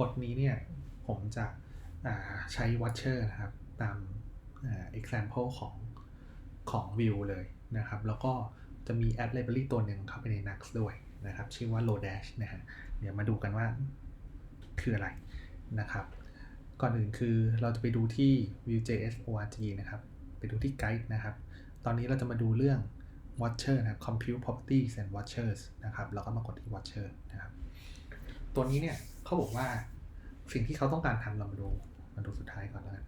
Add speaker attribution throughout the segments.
Speaker 1: บทนี้เนี่ยผมจะใช้ Watcher นะครับ ตาม example ของของ View เลยนะครับ แล้วก็จะมี add library ตัวหนึ่งเข้าไปใน Nux ด้วยนะครับ ชื่อว่า Lodash นะฮะเดี๋ยวมาดูกันว่าคืออะไรนะครับ ก่อนอื่นคือเราจะไปดูที่ Vue.js org นะครับ ไปดูที่ Guide นะครับ ตอนนี้เราจะมาดูเรื่อง Watcher นะครับ Compute Properties and Watchers นะครับ แล้วก็มากดที่ Watcher นะครับ ตัวนี้เนี่ยเขาบอกว่าสิ่งที่เขาต้องการทำเรามาดูมาดูสุดท้ายก่อนแล้วกัน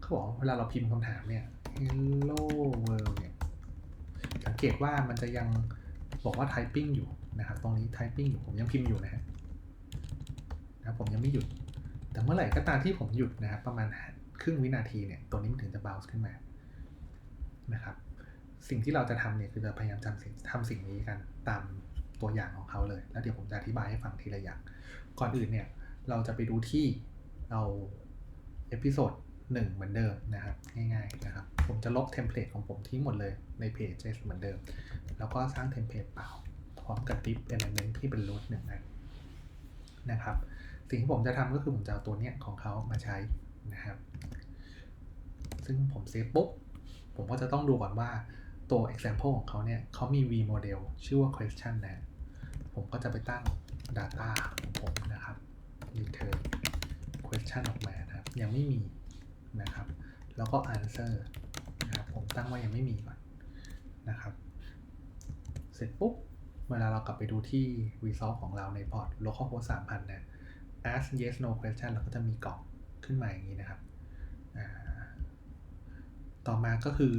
Speaker 1: เขาบอกเวลาเราพิมพ์คำถามเนี่ย hello world เนี่ยสังเกตว่ามันจะยังบอกว่า typing อยู่นะครับตรงนี้ typing อยู่ผมยังพิมพ์อยู่นะฮะนะผมยังไม่หยุด แต่เมื่อไหร่ก็ตามที่ผมหยุดนะครับประมาณครึ่งวินาทีเนี่ยตัวนี้มันถึงจะ bounce ขึ้นมานะครับ สิ่งที่เราจะทำเนี่ยคือจะพยายามทำสิ่งทำสิ่งนี้กันตาม ตัวอย่างของเขาเลย แล้วเดี๋ยวผมจะอธิบายให้ฟังทีละอย่าง ก่อนอื่นเนี่ย เราจะไปดูที่เอาเอพิโซดหนึ่งเหมือนเดิมนะครับ ง่าย ๆ นะครับ ผมจะลบเทมเพลตของผมทิ้งหมดเลยในเพจเหมือนเดิม แล้วก็สร้างเทมเพลตเปล่า พร้อมกับดิฟเอลเมนต์ที่เป็นรูทหนึ่งนะนะครับ สิ่งที่ผมจะทำก็คือผมจะเอาตัวเนี้ยของเขามาใช้นะครับ ซึ่งผมเซฟปุ๊บ ผมก็จะต้องดูก่อนว่าตัว example ของเขาเนี่ยเขามี v model ชื่อว่า question นะ ผมก็จะไปตั้ง data ของผมนะครับ return question ออกมานะครับ ยังไม่มีนะครับ แล้วก็ answer นะครับผมตั้งว่ายังไม่มีก่อนนะครับ เสร็จปุ๊บ เวลาเรากลับไปดูที่ result ของเราในพอร์ต localhost 3000นะ ask yes no question เราก็จะมีกล่องขึ้นมาอย่างนี้นะครับ ต่อมาก็คือ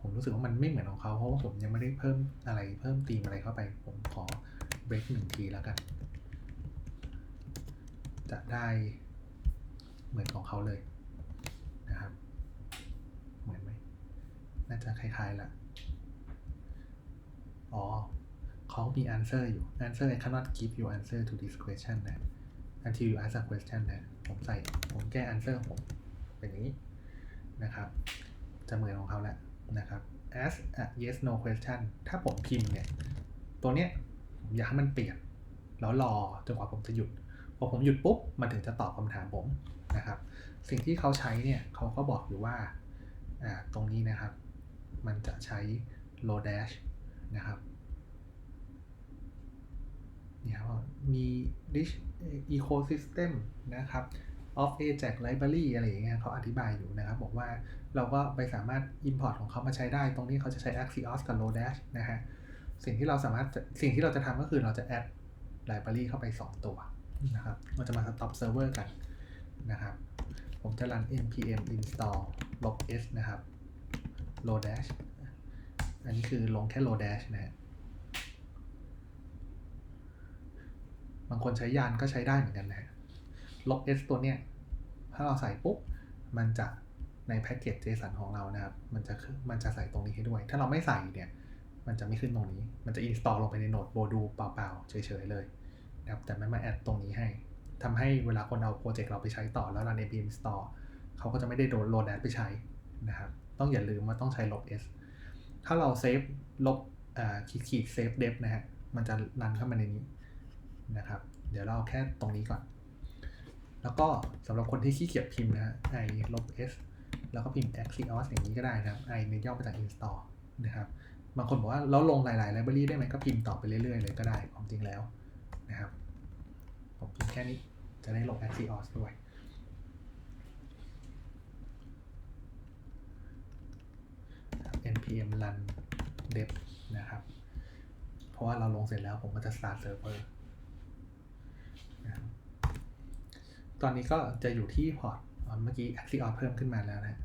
Speaker 1: ผมรู้สึกว่ามันไม่เหมือนของเขาเพราะว่าผมยังไม่ได้เพิ่มอะไรเพิ่มตีมอะไรเข้าไป ผมขอ เบรกหนึ่งทีแล้วกัน จะได้เหมือนของเขาเลยนะครับ เหมือนไหม น่าจะคล้ายๆละอ๋อเขามี answer อยู่ answer I cannot give you answer to this question นะ until you ask a question นะ ผมใส่ ผมแก้ answer ผม เป็นอย่างนี้นะครับ จะเหมือนของเขาแหละนะครับ as a yes no question ถ้าผมพิมพ์เนี่ย ตัวเนี้ย อยากให้มันเปลี่ยน แล้วรอจนกว่าผมจะหยุดพอผมหยุดปุ๊บมันถึงจะตอบคำถามผมนะครับ สิ่งที่เขาใช้เนี่ยเขาก็บอกอยู่ว่าตรงนี้นะครับ มันจะใช้ Lodash นะครับนี่ยมี rich ecosystem นะครับ of Ajax Library อะไรอย่างเงี้ยเขาอธิบายอยู่นะครับ บอกว่าเราก็ไปสามารถ import ของเขามาใช้ได้ ตรงนี้เขาจะใช้ Axios กับ Lodash นะฮะ สิ่งที่เราสามารถสิ่งที่เราจะทำก็คือเราจะ add library เข้าไป 2 ตัวนะครับเราจะมา stop server กันนะครับ ผมจะรัน npm install log s นะครับ lodash อันนี้คือลงแค่ lodash นะฮะบางคนใช้ยานก็ใช้ได้เหมือนกันนะฮะ log s ตัวเนี้ย ถ้าเราใส่ปุ๊บ มันจะในแพ็กเกจ JSON ของเรานะครับ มันจะมันจะใส่ตรงนี้ให้ด้วย ถ้าเราไม่ใส่เนี่ย มันจะไม่ขึ้นตรงนี้ มันจะ install ลงไปในโหนดโบดูเปล่าๆ เฉยๆเลยนะครับ แต่ไม่มาแอดตรงนี้ให้ทำให้เวลาคนเอาโปรเจกต์เราไปใช้ต่อแล้วรัน npm install เขาก็จะไม่ได้โดนโหลดแอดไปใช้นะครับ ต้องอย่าลืมว่าต้องใช้ลบ s ถ้าเราเซฟลบขีดขีดเซฟเดฟนะฮะ มันจะรันเข้ามาในนี้นะครับ เดี๋ยวเราแค่ตรงนี้ก่อน แล้วก็สำหรับคนที่ขี้เกียจพิมพ์นะฮะ i ลบ s แล้วก็พิมพ์ axios อย่างนี้ก็ได้นะครับ i ในย่อมาจาก install นะครับ บางคนบอกว่าเราลงหลายๆ library ได้ไหมก็พิมพ์ต่อไปเรื่อยๆเลยก็ได้ความจริงแล้วนะครับ ผมพิมพ์แค่นี้จะได้ลง axios ด้วย npm run dev นะครับ เพราะว่าเราลงเสร็จแล้วผมก็จะ start server นะครับตอนนี้ก็จะอยู่ที่พอร์ตเมื่อกี้ axios เพิ่มขึ้นมาแล้วนะ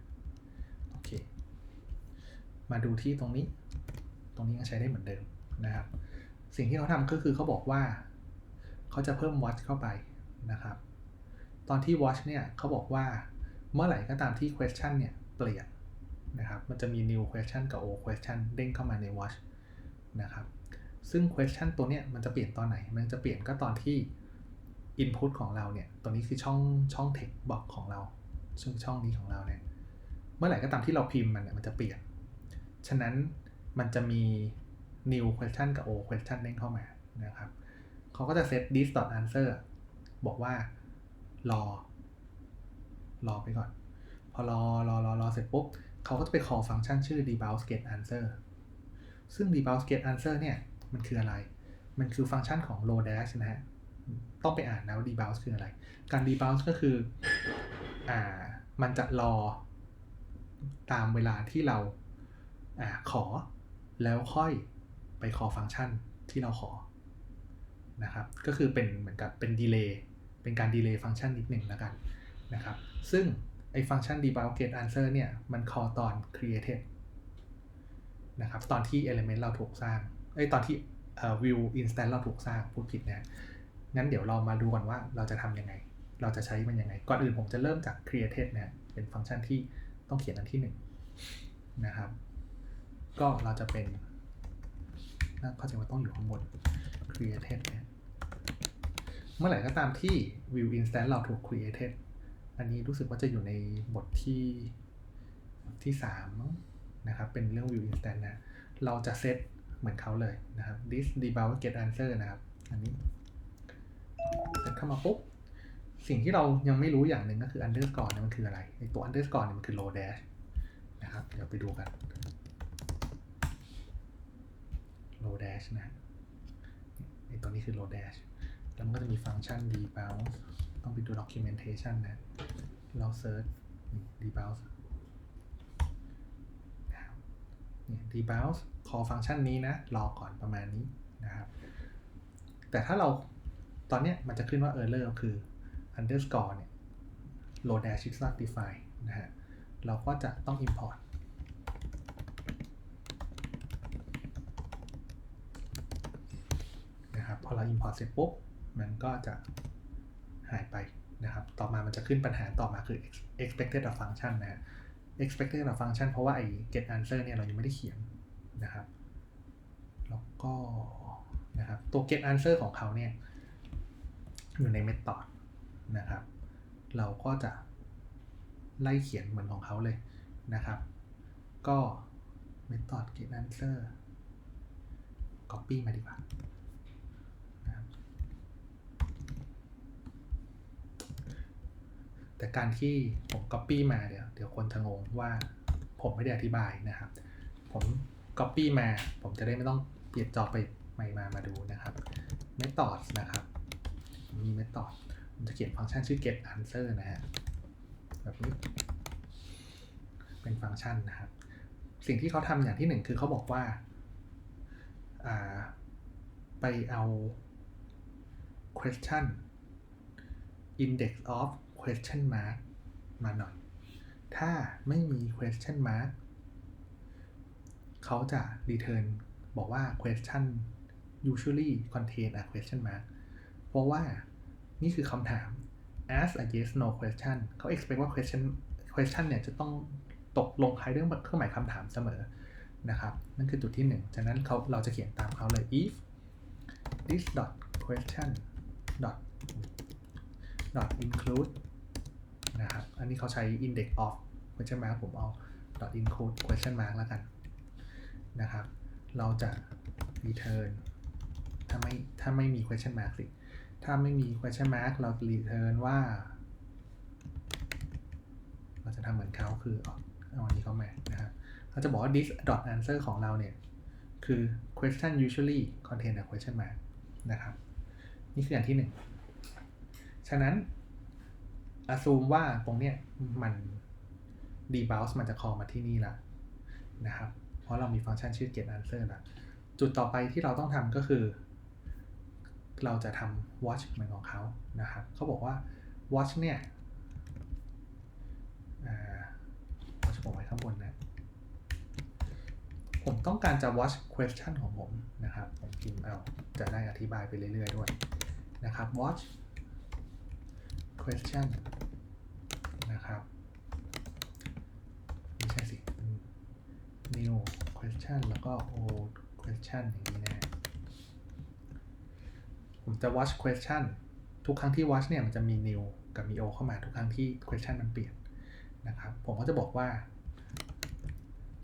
Speaker 1: โอเค มาดูที่ตรงนี้ รงนี้ยังใช้ได้เหมือนเดิมนะครับ สิ่งที่เขาทำก็คือเขาบอกว่า เขาจะเพิ่ม watch เข้าไปนะครับ ตอนที่ watch เนี่ยเขาบอกว่าเมื่อไหร่ก็ตามที่ question เนี่ยเปลี่ยนนะครับ มันจะมี new question กับ old question เด้งเข้ามาใน watch นะครับ ซึ่ง question ตัวเนี้ยมันจะเปลี่ยนตอนไหน มันจะเปลี่ยนก็ตอนที่ input ของเราเนี่ย ตัวนี้คือช่องช่อง text box ของเรา ซึ่งช่องนี้ของเราเนี่ย เมื่อไหร่ก็ตามที่เราพิมพ์มันเนี่ยมันจะเปลี่ยน ฉะนั้น มันจะมี new question กับ old question เด้งเข้ามานะครับเขาก็จะ set this dot answer บอกว่ารอ รอไปก่อน พอรอรอรอรอเสร็จปุ๊บเขาก็จะไป call ฟังก์ชันชื่อ debounce get answer ซึ่ง debounce get answer เนี่ย มันคืออะไร มันคือฟังก์ชันของ low dash นะฮะ ต้องไปอ่านนะว่า debounce คืออะไร การ debounce ก็คืออ่ามันจะรอตามเวลาที่เราอ่าขอ แล้วค่อยไป call ฟังก์ชันที่เราขอนะครับ ก็คือเป็นเหมือนกับเป็น delay เป็นการ delay ฟังก์ชันนิดหนึ่งแล้วกันนะครับ ซึ่งไอ้ฟังก์ชัน debounce get answer เนี่ย มัน call ตอน created นะครับ ตอนที่ element เราถูกสร้างไอ้ยตอนที่ view instance เราถูกสร้างพูดผิดนะงั้นเดี๋ยวเรามาดูก่อนว่าเราจะทำยังไง เราจะใช้มันยังไง ก่อนอื่นผมจะเริ่มจาก created เนี่ยเป็นฟังก์ชันที่ต้องเขียนอันที่หนึ่งนะครับ ก็เราจะเป็นน่าเข้าใจว่าต้องอยู่ข้างบน created เนี่ยเมื่อไหร่ก็ตามที่ view instance เราถูก created อันนี้รู้สึกว่าจะอยู่ในบทที่ที่3นะครับ เป็นเรื่อง view instance นะ เราจะเซตเหมือนเขาเลยนะครับ this debounce get answer นะครับ อันนี้เซตเข้ามาปุ๊บ สิ่งที่เรายังไม่รู้อย่างหนึ่งก็คือ underscore เนี่ยมันคืออะไรไอตัว underscore เนี่ยมันคือ low dash นะครับ เดี๋ยวไปดูกัน low dash นะไอตัวนี้คือ low dash แล้วมันก็จะมีฟังก์ชัน debounce ต้องไปดู documentation นะ เรา search debounce นะครับเนี่ย debounce call ฟังก์ชันนี้นะ รอก่อนประมาณนี้นะครับ แต่ถ้าเราตอนเนี้ยมันจะขึ้นว่า error คือ underscore เนี่ย low dash is not defined นะฮะ เราก็จะต้อง import นะครับ พ อเรา import เสร็จปุ๊บ มันก็จะหายไปนะครับ ต่อมามันจะขึ้นปัญหาต่อมาคือ expected of function นะฮะ expected of function เพราะว่าไอ้ get answer เนี่ยเรายังไม่ได้เขียนนะครับ แล้วก็นะครับตัว get answer ของเขาเนี่ยอยู่ใน method นะครับ เราก็จะไล่เขียนเหมือนของเขาเลยนะครับ ก็ method get answer copy มาดีกว่านะครับ แต่การที่ผม copy มาเดี๋ยวเดี๋ยวคนจะงงว่าผมไม่ได้อธิบายนะครับ ผม copy มา ผมจะได้ไม่ต้องเปลี่ยนจอไปใหม่มามาดูนะครับ method นะครับมี method ผมจะเขียนฟังก์ชันชื่อ get answer นะฮะแบบนี้เป็นฟังก์ชันนะครับ สิ่งที่เขาทำอย่างที่หนึ่งคือเขาบอกว่าไปเอา question index of question mark มาหน่อย ถ้าไม่มี question mark เขาจะ return บอกว่า question usually contain a question mark เพราะว่านี่คือคำถาม ask a yes no question เขา expect ว่า question question เนี่ยจะต้องตกลงท้ายด้วยเครื่องหมายคำถามเสมอนะครับ นั่นคือจุดที่หนึ่งจากนั้นเขาเราจะเขียนตามเขาเลย if this dot question dot dot include นะครับ อันนี้เขาใช้ index of question mark ผมเอา dot include question mark แล้วกันนะครับ เราจะ return ถ้าไม่ถ้าไม่มี question mark สิ ถ้าไม่มี question mark เรา return ว่า เราจะทำเหมือนเขาคือเอาอันนี้เข้ามานะครับเราจะบอกว่า this dot answer ของเราเนี่ย คือ question usually contain a question mark นะครับ นี่คืออันที่หนึ่งฉะนั้น assume ว่าตรงเนี้ยมัน debounce มันจะ call มาที่นี่ละนะครับ เพราะเรามีฟังก์ชันชื่อ get answer ละจุดต่อไปที่เราต้องทำก็คือ เราจะทำ watch เหมือนของเขานะครับเขาบอกว่า watch เนี่ย watch ผมไว้ข้างบนนะ ผมต้องการจะ watch question ของผมนะครับ ผมพิมพ์เอา จะได้อธิบายไปเรื่อยๆด้วยนะครับ watch question นะครับไม่ใช่สิ new question แล้วก็ old question อย่างนี้นะ ผมจะ watch question ทุกครั้งที่ watch เนี่ยมันจะมี new กับมี old เข้ามาทุกครั้งที่ question มันเปลี่ยนนะครับ ผมก็จะบอกว่า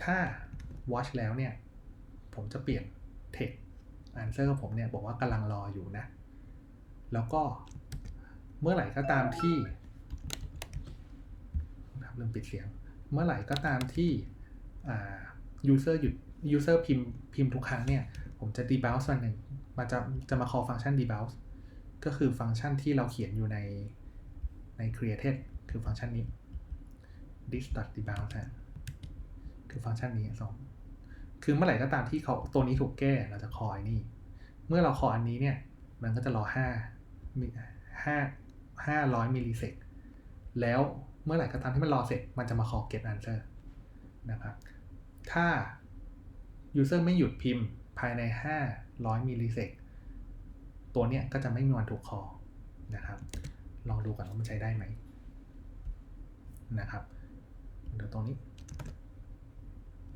Speaker 1: ถ้า watch แล้วเนี่ย ผมจะเปลี่ยน text answer ของผมเนี่ยบอกว่ากำลังรออยู่นะ แล้วก็เมื่อไหร่ก็ตามที่นะครับเริ่มปิดเสียง เมื่อไหร่ก็ตามที่ อ่า user หยุด user พิมพ์พิมพ์ทุกครั้งเนี่ย ผมจะ debounce ส่วนหนึ่งมันจะจะมา call ฟังก์ชัน debounce ก็คือฟังก์ชันที่เราเขียนอยู่ในใน created คือฟังก์ชันนี้ this.debounce ฮะคือฟังก์ชันนี้สองคือเมื่อไหร่ก็ตามที่เขาตัวนี้ถูกแก้เราจะคอยนี่ เมื่อเราคออันนี้เนี่ย มันก็จะรอห้าห้าห้าร้อยมิลลิเซกแล้วเมื่อไหร่ก็ตามที่มันรอเสร็จ มันจะมาคอ get answer นะครับ ถ้า user ไม่หยุดพิมพ์ภายใน 500มิลลิเซกตัวเนี้ยก็จะไม่มีวันถูกคอนะครับ ลองดูก่อนว่ามันใช้ได้ไหมนะครับเดี๋ยวตรงนี้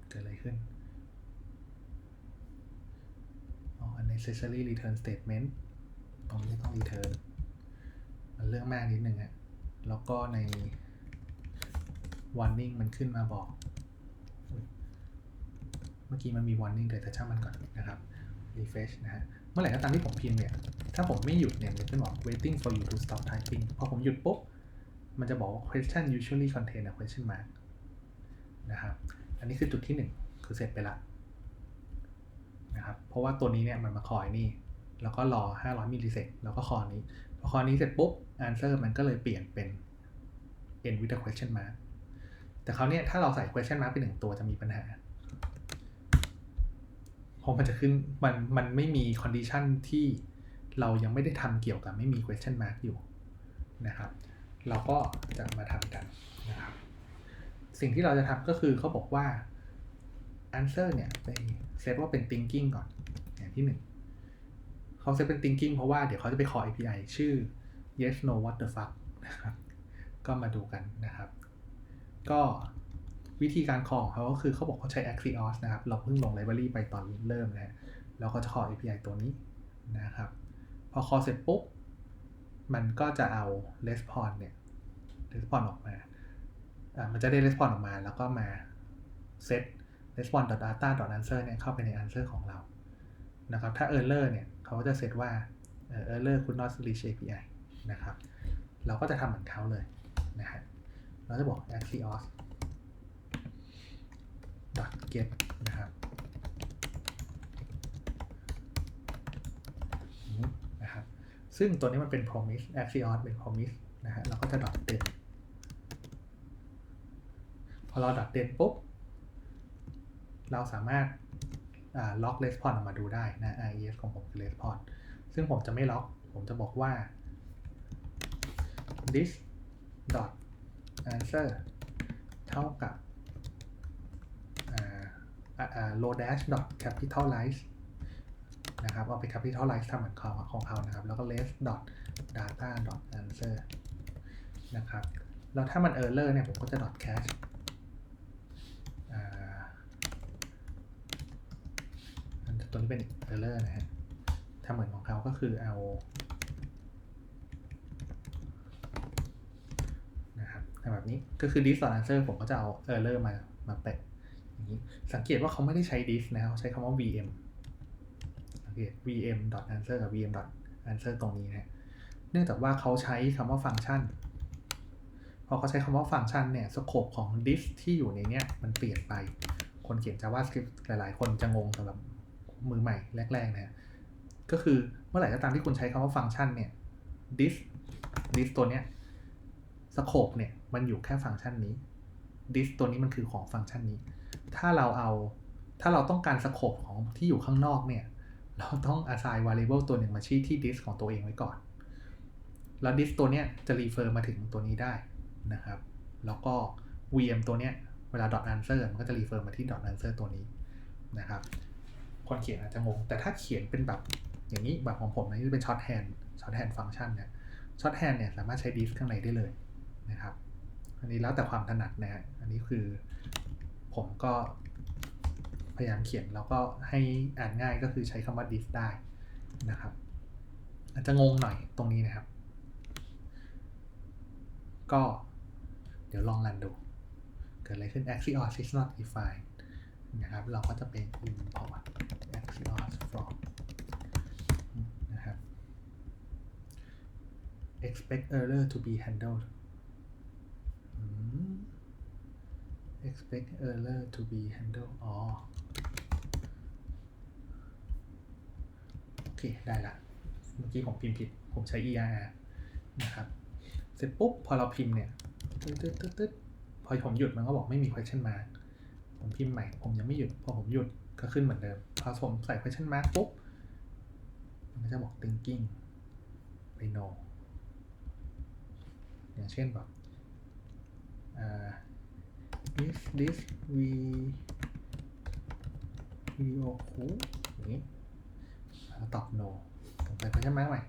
Speaker 1: เกิดอะไรขึ้นอ๋อ unnecessary return statement ตรงนี้ต้อง return มันเรื่องมากนิดนึงอะแล้วก็ใน warning มันขึ้นมาบอก มื่อกี้มันมี warning เลยแต่ช่างมันก่อนนะครับ refresh นะฮะ เมื่อไหร่ก็ตามที่ผมพิมพ์เนี่ย ถ้าผมไม่หยุดเนี่ย มันจะบอก waiting for you to stop typing พอผมหยุดปุ๊บ มันจะบอกว่า question usually contain a question mark นะครับ อันนี้คือจุดที่หนึ่งคือเสร็จไปละนะครับ เพราะว่าตัวนี้เนี่ยมันมาคอยนี่ แล้วก็รอ 500มิลลิเซกแล้วก็คอนี้ พอคอนี้เสร็จปุ๊บ answer มันก็เลยเปลี่ยนเป็น end with a question mark แต่คราวเนี้ยถ้าเราใส่ question mark ไปหนึ่งตัวจะมีปัญหา เพราะมันจะขึ้นมันมันไม่มี condition ที่เรายังไม่ได้ทำเกี่ยวกับไม่มี question mark อยู่นะครับ เราก็จะมาทำกันนะครับ สิ่งที่เราจะทำก็คือเขาบอกว่า answer เนี่ยไปเซตว่าเป็น thinking ก่อน อย่างที่หนึ่งเขาเซตเป็น thinking เพราะว่าเดี๋ยวเขาจะไปขอ API ชื่อ yes no what the fuck นะครับ ก็มาดูกันนะครับ ก็ วิธีการของเขาก็คือเขาบอกเขาใช้ Axios นะครับ เราเพิ่งลง library ไปตอนเริ่มนะแล้วก็จะ call API ตัวนี้นะครับ พอ call เสร็จปุ๊บ มันก็จะเอา response เนี่ย response ออกมาอ่ามันจะได้ response ออกมา แล้วก็มา set response.data.answer เนี่ยเข้าไปใน answer ของเรานะครับ ถ้า error เนี่ยเขาก็จะเซตว่า error could not reach API นะครับ เราก็จะทำเหมือนเขาเลยนะฮะเราจะบอก axios get นะครับนะครับ ซึ่งตัวนี้มันเป็น promise axios เป็น promise นะฮะเราก็จะ dot den พอเรา dot den ปุ๊บ เราสามารถล็อก response ออกมาดูได้นะ IES ของผมคือ response ซึ่งผมจะไม่ล็อก ผมจะบอกว่า this dot answer เท่ากับ low dash dot capitalize นะครับ เอาไป capitalize ทำเหมือนของของเขานะครับ แล้วก็ less dot data dot answer นะครับ แล้วถ้ามัน error เนี่ย ผมก็จะ dot cache ตัวนี้เป็น error นะฮะทำเหมือนของเขาก็คือเอานะครับแบบนี้ก็คือ this dot answer ผมก็จะเอา error มามาแปะอย่างนี้ สังเกตว่าเขาไม่ได้ใช้ this นะเขาใช้คำว่า vm สังเกต vm dot answer กับ vm dot answer ตรงนี้นะเนื่องจากว่าเขาใช้คำว่าฟังก์ชันพอเขาใช้คำว่าฟังก์ชันเนี่ยสโคปของ this ที่อยู่ในเนี้ยมันเปลี่ยนไป คนเขียน JavaScript หลายๆ คนจะงงสำหรับมือใหม่แรกๆนะก็คือเมื่อไหร่ก็ตามที่คุณใช้คำว่าฟังก์ชันเนี่ย this this ตัวเนี้ยสโคปเนี่ยมันอยู่แค่ฟังก์ชันนี้ this ตัวนี้มันคือของฟังก์ชันนี้ ถ้าเราเอา ถ้าเราต้องการสโคปของที่อยู่ข้างนอกเนี่ย เราต้อง assign variable ตัวหนึ่งมาชี้ที่ this ของตัวเองไว้ก่อน แล้ว this ตัวเนี้ยจะ refer มาถึงตัวนี้ได้นะครับ แล้วก็ vm ตัวเนี้ยเวลา dot answer มันก็จะ refer มาที่ dot answer ตัวนี้นะครับ คนเขียนอาจจะงง แต่ถ้าเขียนเป็นแบบอย่างนี้แบบของผมนะที่เป็น short hand short hand function เนี่ย short hand เนี่ยสามารถใช้ this ข้างในได้เลยนะครับ อันนี้แล้วแต่ความถนัดนะฮะอันนี้คือผมก็พยายามเขียนแล้วก็ให้อ่านง่ายก็คือใช้คำว่า this ได้นะครับ อาจจะงงหน่อยตรงนี้นะครับ ก็เดี๋ยวลองรันดู เกิดอะไรขึ้น axios is not defined นะครับ เราก็จะเป็น import axios from นะครับ expect error to be handled อืม expect error to be handled อ๋อโอเคได้ละ เมื่อกี้ผมพิมพ์ผิด ผมใช้ ERR นะครับ เสร็จปุ๊บ พอเราพิมพ์เนี่ยตึ๊ดตึ๊ดตึ๊ดตึ๊ดพอผมหยุดมันก็บอกไม่มี question mark ผมพิมพ์ใหม่ ผมยังไม่หยุด พอผมหยุดก็ขึ้นเหมือนเดิม พอผมใส่ question mark ปุ๊บ มันก็จะบอก thinking ไป no อย่างเช่นแบบอ่า is this we video cool อย่างนี้แล้วตอบ no ผมใส่ question mark ใหม่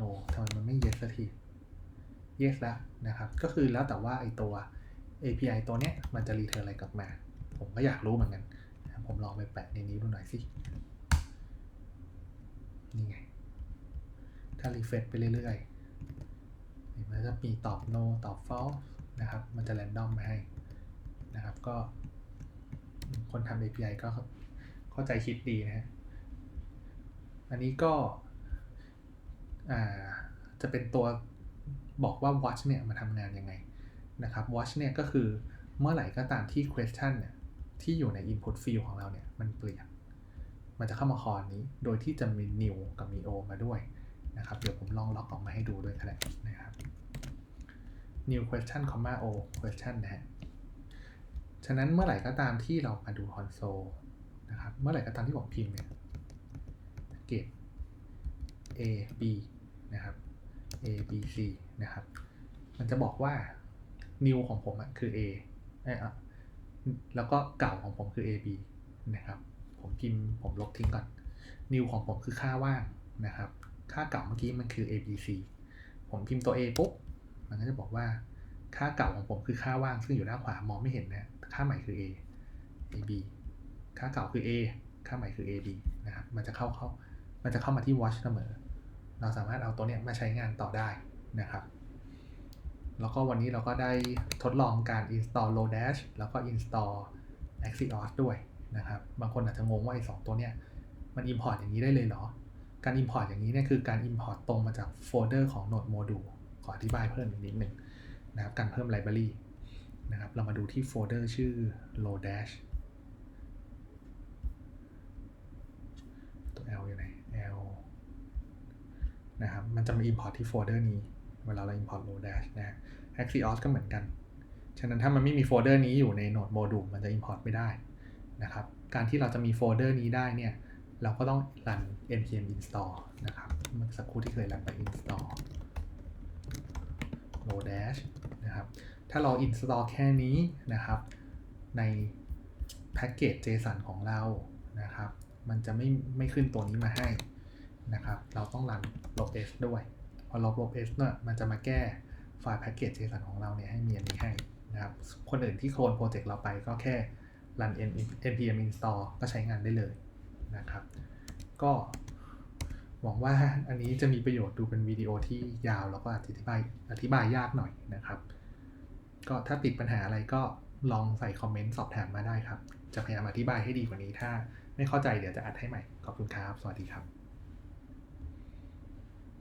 Speaker 1: no ทำไมมันไม่ yes สักที yes แล้วนะครับ ก็คือแล้วแต่ว่าไอตัว API ตัวเนี้ยมันจะ return อะไรกลับมา ผมก็อยากรู้เหมือนกัน ผมลองไปแปะในนี้ดูหน่อยสิ นี่ไง ถ้า refresh ไปเรื่อยๆมันจะมีตอบ no ตอบ false นะครับ มันจะ random มาให้ นะครับ ก็ คนทำ API ก็เข้าใจคิดดีนะฮะ อันนี้ก็จะเป็นตัวบอกว่า watch เนี่ยมาทำงานยังไงนะครับ watch เนี่ยก็คือเมื่อไหร่ก็ตามที่ question เนี่ยที่อยู่ใน input field ของเราเนี่ยมันเปลี่ยน มันจะเข้ามาคอนนี้ โดยที่จะมี new กับมี o มาด้วยนะครับ เดี๋ยวผมลองล็อกออกมาให้ดูด้วยก็ได้นะครับ new question comma o question นะฮะ ฉะนั้นเมื่อไหร่ก็ตามที่เรามาดู console นะครับเมื่อไหร่ก็ตามที่ผมพิมพ์เนี่ยเกต a b นะครับ a b c นะครับ มันจะบอกว่า new ของผมอะคือ a แล้วก็เก่าของผมคือ a b นะครับ ผมพิมพ์ผมลบทิ้งก่อน new ของผมคือค่าว่างนะครับ ค่าเก่าเมื่อกี้มันคือ a b c ผมพิมพ์ตัว a ปุ๊บ มันก็จะบอกว่า ค่าเก่าของผมคือค่าว่างซึ่งอยู่ด้านขวามองไม่เห็นนะ ค่าใหม่คือ a a b ค่าเก่าคือ a ค่าใหม่คือ a b นะครับ มันจะเข้าเข้า มันจะเข้ามาที่ watch เสมอ เราสามารถเอาตัวเนี้ยมาใช้งานต่อได้นะครับ แล้วก็วันนี้เราก็ได้ทดลองการ install Lodash แล้วก็ install Axios ด้วยนะครับ บางคนอาจจะงงว่าไอ้สตัวเนี้ยมัน import อย่างนี้ได้เลยเหรอ การ import อย่างนี้เนี่ยคือการ import ตรงมาจากโฟลเดอร์ของ Node Module ขออธิบายเพิ่มอีกนิดหนึ่งนะครับ การเพิ่ม library นะครับ เรามาดูที่โฟลเดอร์ชื่อ Lodash ตัว L อยู่ไหน L นะครับ มันจะมา import ที่โฟลเดอร์นี้ เวลาเรา import Lodash นะ Axios ก็เหมือนกัน ฉะนั้นถ้ามันไม่มีโฟลเดอร์นี้อยู่ใน Node Module มันจะ import ไม่ได้นะครับ การที่เราจะมีโฟลเดอร์นี้ได้เนี่ย เราก็ต้องรัน npm install นะครับ เมื่อสักครู่ที่เคยรันไป install Lodash นะครับ ถ้าเรา install แค่นี้นะครับ ในแพ็กเกจ JSON ของเรานะครับ มันจะไม่ไม่ขึ้นตัวนี้มาให้นะครับ เราต้องรัน lobs ด้วย พอลบ lobs เนี่ยมันจะมาแก้ไฟล์แพ็กเกจ JSON ของเราเนี่ยให้มีอันนี้ให้นะครับ คนอื่นที่โคลนโปรเจกต์เราไปก็แค่รัน npm install ก็ใช้งานได้เลยนะครับ ก็หวังว่าอันนี้จะมีประโยชน์ดูเป็นวิดีโอที่ยาวแล้วก็อธิบายอธิบายยากหน่อยนะครับ ก็ถ้าติดปัญหาอะไรก็ลองใส่คอมเมนต์สอบถามมาได้ครับ จะพยายามอธิบายให้ดีกว่านี้ถ้าไม่เข้าใจเดี๋ยวจะอัดให้ใหม่ ขอบคุณครับ สวัสดีครับ